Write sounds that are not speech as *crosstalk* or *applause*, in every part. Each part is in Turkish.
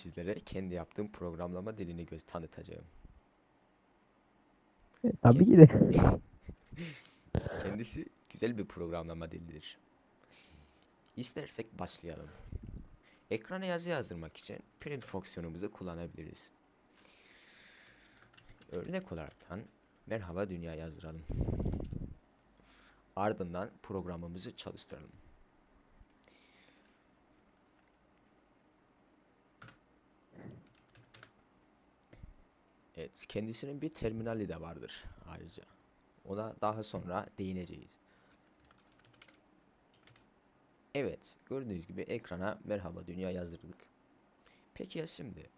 sizlere kendi yaptığım programlama dilini göz tanıtacağım. Tabii ki de. *laughs* Kendisi güzel bir programlama dilidir. İstersek başlayalım. Ekrana yazı yazdırmak için print fonksiyonumuzu kullanabiliriz. Örnek olaraktan merhaba dünya yazdıralım. Ardından programımızı çalıştıralım. Evet, kendisinin bir terminali de vardır ayrıca. Ona daha sonra değineceğiz. Evet, gördüğünüz gibi ekrana merhaba dünya yazdırdık. Peki ya şimdi?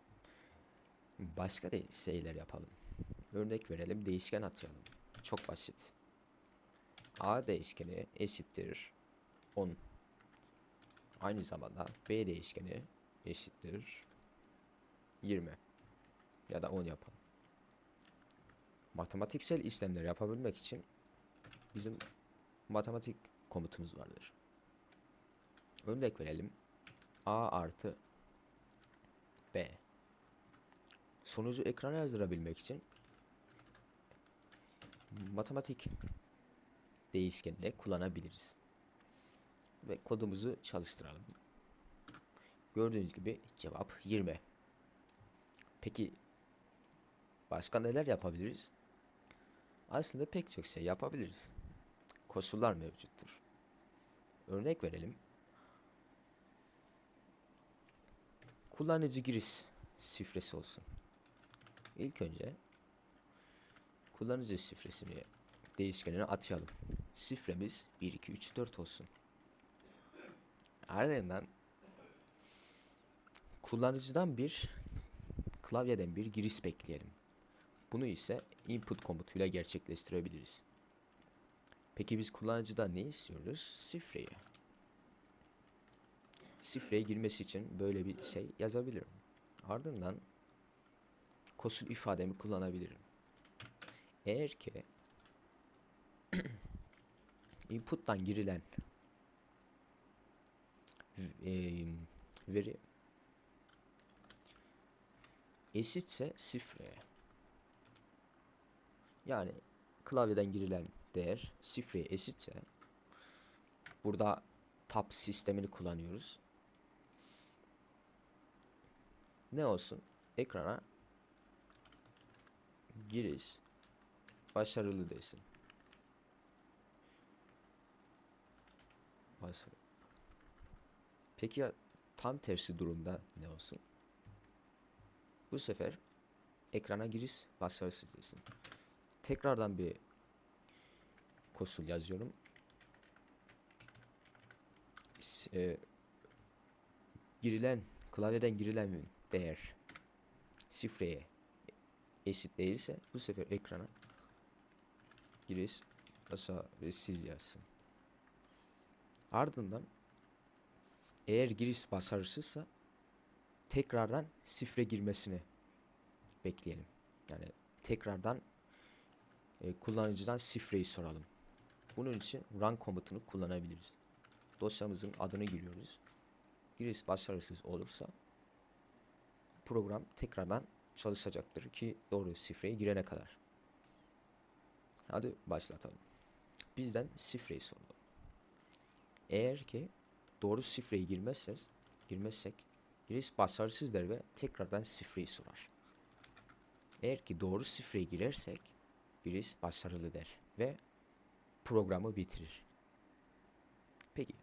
Başka de şeyler yapalım. Örnek verelim, değişken atayalım. Çok basit. A değişkeni eşittir 10. Aynı zamanda B değişkeni eşittir 20. Ya da 10 yapalım. Matematiksel işlemler yapabilmek için bizim matematik komutumuz vardır. Örnek verelim. A artı B. Sonucu ekrana yazdırabilmek için matematik değişkenini kullanabiliriz. Ve kodumuzu çalıştıralım. Gördüğünüz gibi cevap 20. Peki başka neler yapabiliriz? Aslında pek çok şey yapabiliriz. Koşullar mevcuttur. Örnek verelim. Kullanıcı giriş şifresi olsun. İlk önce kullanıcı şifresini değişkenine atayalım. Şifremiz 1 2 3 4 olsun. Ardından kullanıcıdan bir klavyeden bir giriş bekleyelim. Bunu ise input komutuyla gerçekleştirebiliriz. Peki biz kullanıcıdan ne istiyoruz? Şifreyi. Şifreye girmesi için böyle bir şey yazabilirim. Ardından koşul ifademi kullanabilirim. Eğer ki *clears throat* input'tan girilen veri eşitse şifreye yani klavyeden girilen değer şifreye eşitse burada tab sistemini kullanıyoruz. Ne olsun? Ekrana giriş başarılı desin. Peki ya tam tersi durumda ne olsun? Bu sefer ekrana giriş başarısız desin. Tekrardan bir koşul yazıyorum. E, girilen klavyeden girilen değer şifreye eşit değilse bu sefer ekrana giriş başarısız yazsın. Ardından eğer giriş başarısızsa tekrardan şifre girmesini bekleyelim. Yani tekrardan e, kullanıcıdan şifreyi soralım. Bunun için run komutunu kullanabiliriz. Dosyamızın adını giriyoruz. Giriş başarısız olursa program tekrardan çalışacaktır ki doğru şifreyi girene kadar. Hadi başlatalım. Bizden şifreyi sordu. Eğer ki doğru şifreyi girmezsek, girmezsek giriş başarısız der ve tekrardan şifreyi sorar. Eğer ki doğru şifreyi girersek giriş başarılı der ve programı bitirir. Peki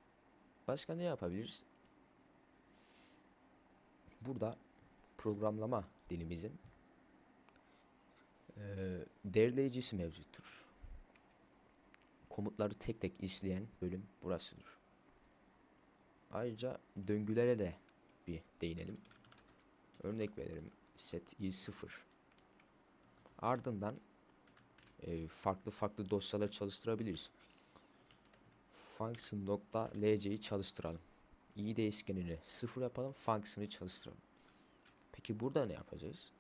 başka ne yapabiliriz? Burada programlama dilimizin eee derleyicisi mevcuttur. Komutları tek tek işleyen bölüm burasıdır. Ayrıca döngülere de bir değinelim. Örnek verelim set i0 ardından e, farklı farklı dosyalar çalıştırabiliriz. Function.lc'yi çalıştıralım. i değişkenini sıfır yapalım. Function'ı çalıştıralım. Peki burada ne yapacağız?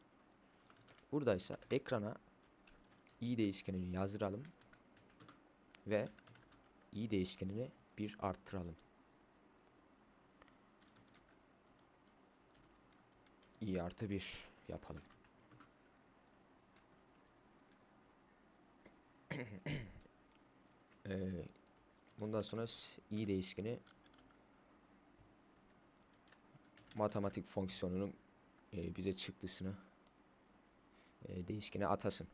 Burada ise ekrana i değişkenini yazdıralım ve i değişkenini bir arttıralım. i artı 1 yapalım. Ee, bundan sonra i değişkeni matematik fonksiyonunun e, bize çıktısını e, değişkene atasın.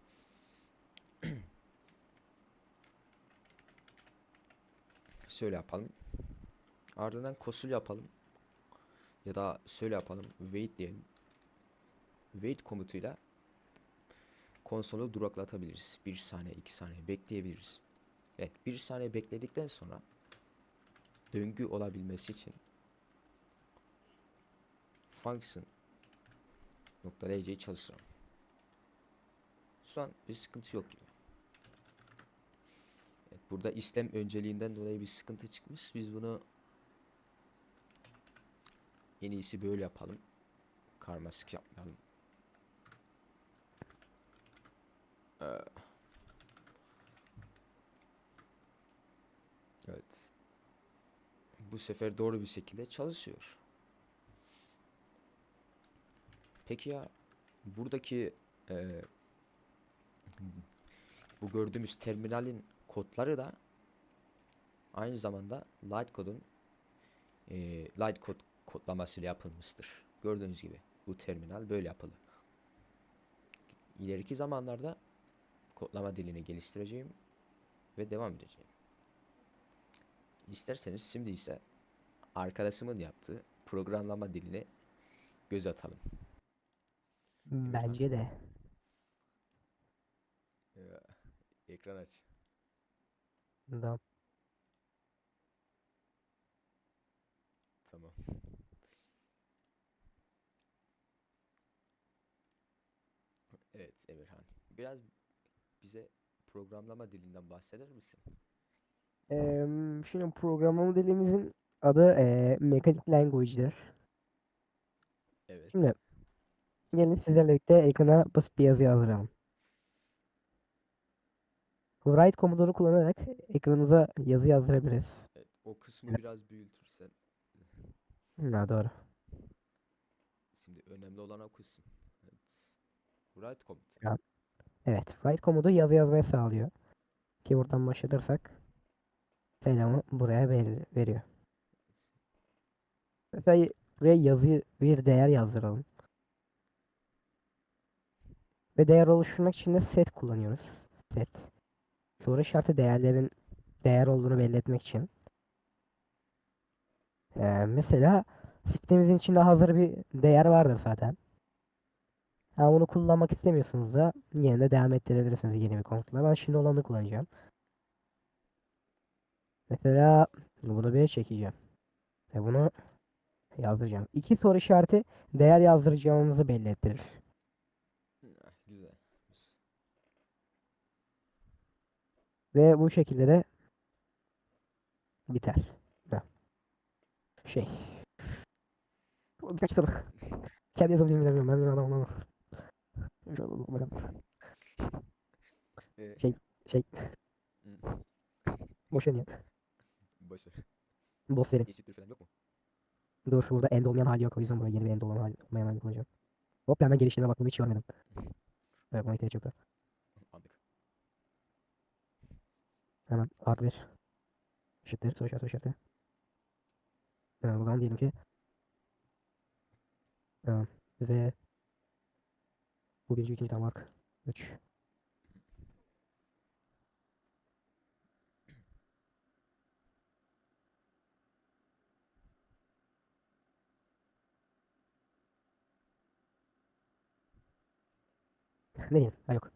*clears throat* Şöyle yapalım. Ardından kosul yapalım. Ya da şöyle yapalım. Wait diyelim. Wait komutuyla konsolu duraklatabiliriz. 1 saniye, 2 saniye bekleyebiliriz. Evet, 1 saniye bekledikten sonra döngü olabilmesi için function nokta çalıştıralım. Şu an bir sıkıntı yok gibi. Evet, burada istem önceliğinden dolayı bir sıkıntı çıkmış. Biz bunu en iyisi böyle yapalım. Karmaşık yapmayalım. Ee, Evet. Bu sefer doğru bir şekilde çalışıyor. Peki ya buradaki eee, bu gördüğümüz terminalin kodları da aynı zamanda Lightcode'un eee Lightcode kodlamasıyla yapılmıştır. Gördüğünüz gibi bu terminal böyle yapılı. İleriki zamanlarda kodlama dilini geliştireceğim ve devam edeceğim. İsterseniz şimdi ise arkadaşımın yaptığı programlama diline göz atalım. Bence de. Ekran aç. Tamam. Tamam. Evet Emirhan. Biraz bize programlama dilinden bahseder misin? Eee, şimdi programlama dilimizin adı eee Mechanic Language'dir. Evet. Şimdi gelin sizlerle birlikte ekrana basit bir yazı yazdıralım. Write komutunu kullanarak ekranınıza yazı yazdırabiliriz. evet. O kısmı biraz büyütürsen. Ha, doğru. Şimdi önemli olan o kısım. Evet. Write komut. Ya. Evet. Write komutu yazı yazmayı sağlıyor. Ki buradan başlatırsak selamı buraya ver- veriyor. Mesela buraya yazı bir değer yazdıralım. Ve değer oluşturmak için de set kullanıyoruz. Set. Soru işareti değerlerin değer olduğunu belli etmek için. Ee, mesela sistemimizin içinde hazır bir değer vardır zaten. Ha, onu kullanmak istemiyorsunuz da yine de devam ettirebilirsiniz yeni bir komutla. Ben şimdi olanı kullanacağım. Mesela bunu bir çekeceğim. Ve bunu yazdıracağım. İki soru işareti değer yazdıracağımızı belli ettirir. Güzel. Ve bu şekilde de biter. Ha. Şey. Birkaç soru. Kendi yazımı bilmiyorum. Ben de adam Ee, Şey- Şey. hı, Boş ver ya. boş ver. Boss verin. Eşittir falan yok mu? Dur burada end olmayan hali yok. O yüzden buraya yeni bir end olan hali, olmayan hali kullanacağım. Hop hemen geliştirme bak bunu hiç görmedim. Evet buna ihtiyaç yoktu. Anlık. Hemen art 1. Eşittir. Soru işareti soru işareti. Ee, o zaman diyelim ki ee, ve bu birinci ikinci mark 3 Ne diyeyim? Ha yok.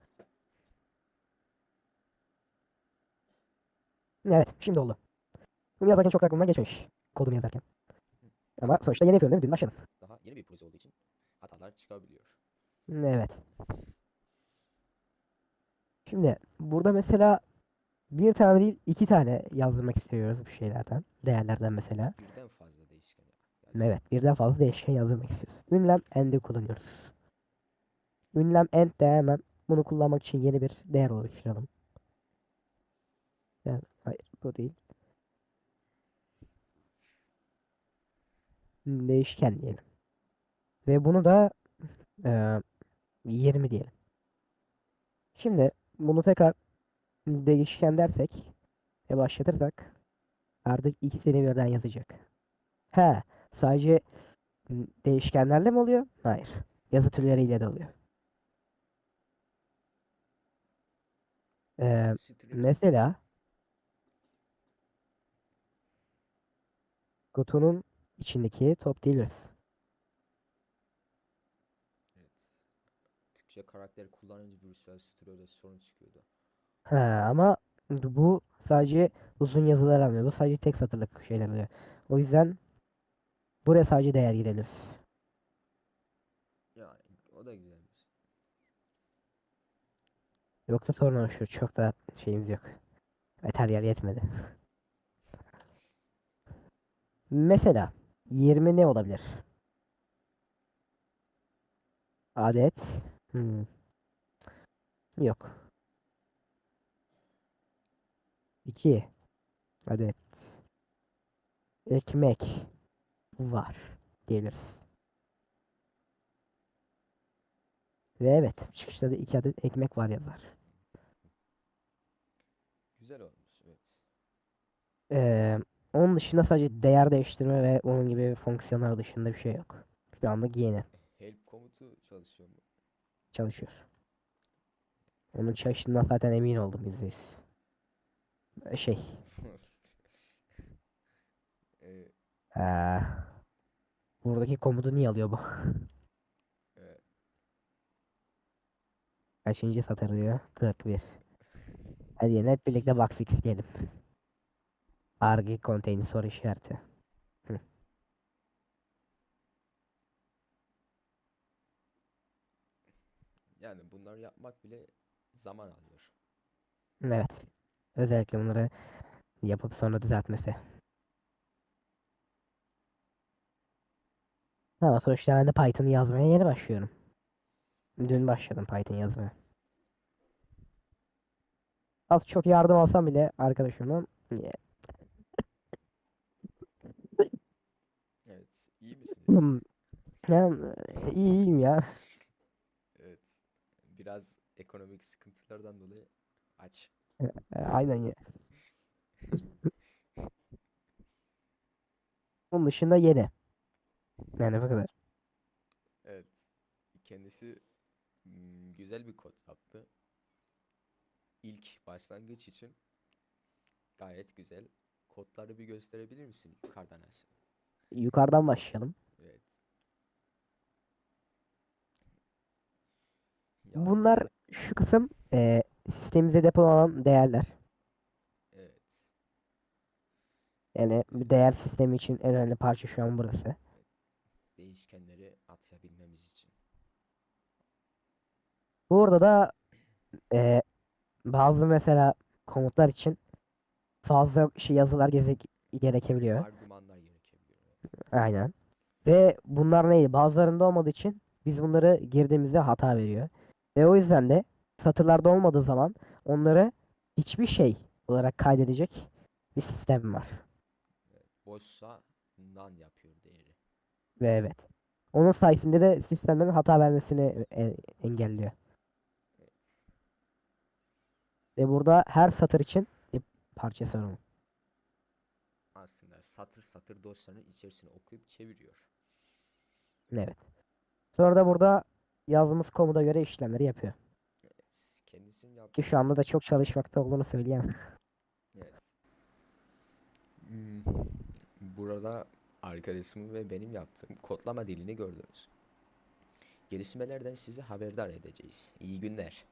Evet, şimdi oldu. Bunu yazarken çok da aklımdan geçmemiş. Kodumu yazarken. Ama sonuçta yeni yapıyorum değil mi? Dün başladım. Daha yeni bir proje olduğu için hatalar çıkabiliyor. Evet. Şimdi burada mesela bir tane değil iki tane yazdırmak istiyoruz bir şeylerden. Değerlerden mesela. Birden fazla değişken. Evet birden fazla değişken yazdırmak istiyoruz. Ünlem end'i kullanıyoruz. Ünlem end de hemen bunu kullanmak için yeni bir değer oluşturalım. Yani, hayır bu değil. Değişken diyelim. Ve bunu da Ee, 20 diyelim. Şimdi bunu tekrar değişken dersek ve başlatırsak artık ikisini birden yazacak. He, sadece değişkenlerle mi oluyor? Hayır. Yazı türleriyle de oluyor. Ee, mesela kutunun içindeki top dealers. Evet. Türkçe karakteri kullanınca Visual Studio'da sorun çıkıyordu. He, ama bu sadece uzun yazılar almıyor. Bu sadece tek satırlık şeyler oluyor. O yüzden buraya sadece değer girebiliriz. Yani o da güzelmiş. Yoksa sorun oluşur. Çok da şeyimiz yok. Materyal yetmedi. *laughs* Mesela 20 ne olabilir? Adet. Hmm. Yok. 2 adet ekmek var diyebiliriz. Ve evet çıkışta da 2 adet ekmek var yazar. Güzel olmuş evet. Ee, onun dışında sadece değer değiştirme ve onun gibi fonksiyonlar dışında bir şey yok. Şu anlık yeni Help komutu çalışıyor mu? Çalışıyor. Onun çalıştığından zaten emin oldum yüzde yüz. Ee, Şey, *laughs* Ee, ee, buradaki komutu niye alıyor bu? *laughs* evet. Kaçıncı satır diyor? 41. Hadi yine hep birlikte bug fix diyelim. *laughs* Argi contain soru işareti. Yani bunları yapmak bile zaman alıyor. Evet. Özellikle bunları yapıp sonra düzeltmesi. Ama sonuçta ben de Python yazmaya yeni başlıyorum. Dün başladım Python yazmaya. Az çok yardım alsam bile arkadaşımdan "Ya, Evet. iyi misiniz? hmm, ya, e, iyiyim ya. Biraz ekonomik sıkıntılardan dolayı aç. E, Aynen ya. Onun dışında yeni. Yani bu kadar. Evet. Kendisi mm, güzel bir kod yaptı. İlk başlangıç için gayet güzel. Kodları bir gösterebilir misin yukarıdan aşağı? Yukarıdan başlayalım. Evet. Bunlar şu kısım e, sistemimize depolanan değerler. Evet. Yani bir değer sistemi için en önemli parça şu an burası. Değişkenleri atayabilmemiz için. Burada da e, bazı mesela komutlar için fazla şey yazılar gezek gerekebiliyor. Argümanlar gerekebiliyor. Aynen. Ve bunlar neydi? Bazılarında olmadığı için biz bunları girdiğimizde hata veriyor. Ve o yüzden de satırlarda olmadığı zaman onları hiçbir şey olarak kaydedecek bir sistem var. Boşsa none yapıyor değeri. Ve evet. Onun sayesinde de sistemlerin hata vermesini e- engelliyor. Evet. Ve burada her satır için bir parçası var onun. Aslında satır satır dosyanın içerisine okuyup çeviriyor. Evet. Sonra da burada yazdığımız komuta göre işlemleri yapıyor. Evet. Kendisinin yaptığı Ki şu anda da çok çalışmakta olduğunu söyleyemem. Evet. Hmm, Burada arkadaşımın ve benim yaptığım kodlama dilini gördünüz. Gelişmelerden sizi haberdar edeceğiz. İyi günler.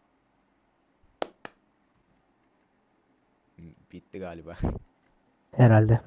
Hmm, Bitti galiba. Herhalde.